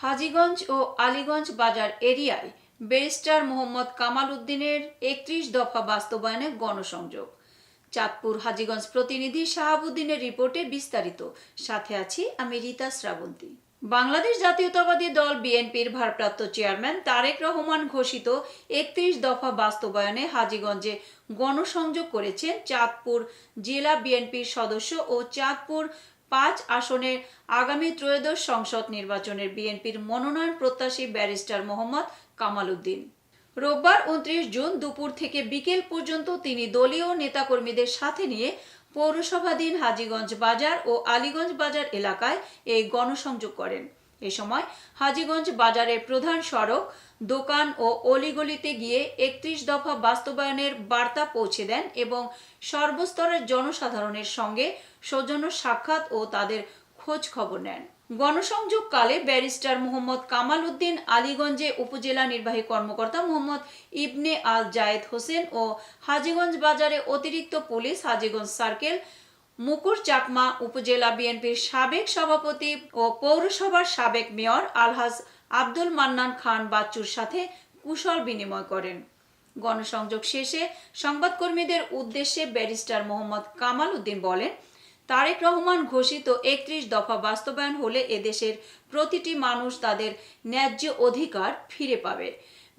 হাজীগঞ্জ ও আলীগঞ্জ বাজার এরিয়ায় ব্যারিস্টার মোহাম্মদ কামাল উদ্দিনের একত্রিশ দফা বাস্তবায়নে গণসংযোগ। চাঁদপুর হাজীগঞ্জ প্রতিনিধি শাহাবুদ্দিনের রিপোর্টে বিস্তারিত। সাথে আছি আমি রীতা শ্রাবন্তী। বাংলাদেশ জাতীয়তাবাদী দল বিএনপির ভারপ্রাপ্ত চেয়ারম্যান তারেক রহমান ঘোষিত একত্রিশ দফা বাস্তবায়নে হাজীগঞ্জে গণসংযোগ করেছেন চাঁদপুর জেলা বিএনপির সদস্য ও চাঁদপুর পাঁচ আসনের আগামী ত্রয়োদশ সংসদ নির্বাচনের বিএনপির মনোনয়ন প্রত্যাশী ব্যারিস্টার মোহাম্মদ কামাল উদ্দিন রোববার উনত্রিশ জুন দুপুর থেকে বিকেল পর্যন্ত তিনি দলীয় নেতাকর্মীদের সাথে নিয়ে পৌরসভাধীন হাজীগঞ্জ বাজার ও আলীগঞ্জ বাজার এলাকায় এই গণসংযোগ করেন। এ সময় হাজীগঞ্জ বাজারের প্রধান সড়ক, দোকান ও অলিগলিতে গিয়ে একত্রিশ দফা বাস্তবায়নের বার্তা পৌঁছে দেন এবং সর্বস্তরের জনসাধারণের সঙ্গে সৌজন্য সাক্ষাৎ ও তাদের খোঁজ খবর নেন। গণসংযোগকালে ব্যারিস্টার মোহাম্মদ কামাল উদ্দিন আলীগঞ্জে উপজেলা নির্বাহী কর্মকর্তা মোহাম্মদ ইবনে আল জায়েদ হোসেন ও হাজীগঞ্জ বাজারে অতিরিক্ত পুলিশ হাজীগঞ্জ সার্কেল মুকুর চাকমা উপজেলা বিএনপির সাবেক সভাপতি ও পৌরসভার সাবেক মেয়র আলহাজ আব্দুল মান্নান খান বাচ্চুর সাথে কুশল বিনিময় করেন। গণসংযোগ শেষে সংবাদকর্মীদের উদ্দেশ্যে ব্যারিস্টার মোহাম্মদ কামাল উদ্দিন বলেন, তারেক রহমান ঘোষিত একত্রিশ দফা বাস্তবায়ন হলে এদেশের প্রতিটি মানুষ তাদের ন্যায্য অধিকার ফিরে পাবে।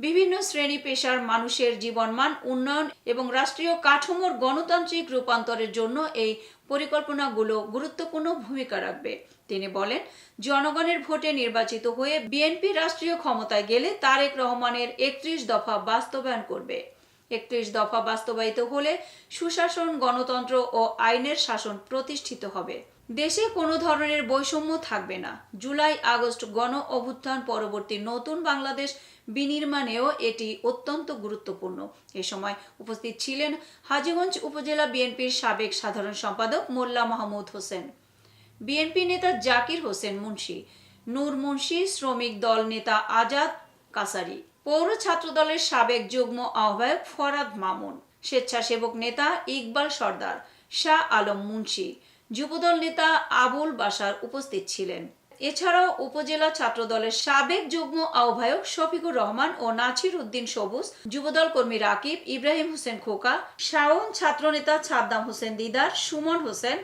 বিভিন্ন শ্রেণি পেশার মানুষের জীবনমান, উন্নয়ন এবং রাষ্ট্রীয় কাঠামোর গণতান্ত্রিক রূপান্তরের জন্য এই পরিকল্পনাগুলো গুরুত্বপূর্ণ ভূমিকা রাখবে। তিনি বলেন, জনগণের ভোটে নির্বাচিত হয়ে বিএনপি রাষ্ট্রীয় ক্ষমতায় গেলে তারেক রহমানের একত্রিশ দফা বাস্তবায়ন করবে। একত্রিশ দফা বাস্তবায়িত হলে সুশাসন, গণতন্ত্র ও আইনের শাসন প্রতিষ্ঠিত হবে। দেশে কোনো ধরনের বৈষম্য থাকবে না। জুলাই, আগস্ট গণ অভ্যুত্থান পরবর্তী নতুন বাংলাদেশ বিনির্মাণেও এটি অত্যন্ত গুরুত্বপূর্ণ। এ সময় উপস্থিত ছিলেন হাজীগঞ্জ উপজেলা বিএনপির সাবেক সাধারণ সম্পাদক মোল্লা মাহমুদ হোসেন। বিএনপি নেতা জাকির হোসেন মুন্সি, নূর মুন্সি শ্রমিক দল নেতা আজাদ কাসারি, পৌর ছাত্র দলের সাবেক যুগ্ম আহ্বায়ক ফরাদ মামুন, স্বেচ্ছাসেবক নেতা ইকবাল সর্দার, শাহ আলম মুন্সি যুবদল নেতা আবুল বাসার উপস্থিত ছিলেন। এছাড়াও উপজেলা ছাত্র দলের সাবেক যুগ্ম আহ্বায়ক শফিকুর রহমান ও নাছির উদ্দিন সবুজ, যুবদল কর্মী রাকিব, ইব্রাহিম হোসেন খোকা, শাওন ছাত্রনেতা ছাদ্দাম হোসেন দিদার, সুমন হোসেন,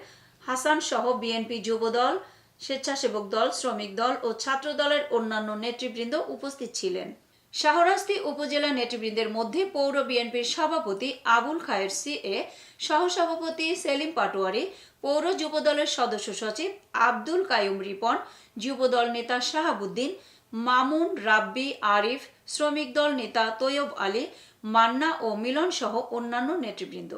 হাসান সহ বিএনপি যুবদল, স্বেচ্ছাসেবক দল, শ্রমিক দল ও ছাত্র দলের অন্যান্য নেতৃবৃন্দ উপস্থিত ছিলেন। শাহরাস্তি উপজেলা নেতৃবৃন্দের মধ্যে পৌর বিএনপির সভাপতি আবুল খায়ের সি এ সহসভাপতি সেলিম পাটোয়ারি, পৌর যুবদলের সদস্য সচিব আব্দুল কায়ুম রিপন, যুবদল নেতা শাহাবুদ্দিন, মামুন রাব্বি আরিফ, শ্রমিক দল নেতা তৈয়ব আলী, মান্না ও মিলন সহ অন্যান্য নেতৃবৃন্দ।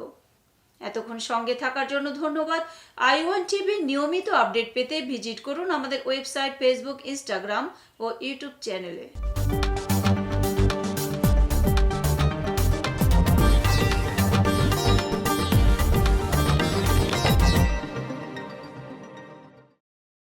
এতক্ষণ সঙ্গে থাকার জন্য ধন্যবাদ। আই ওয়ান টিভির নিয়মিত আপডেট পেতে ভিজিট করুন আমাদের ওয়েবসাইট, ফেসবুক, ইনস্টাগ্রাম ও ইউটিউব চ্যানেলে।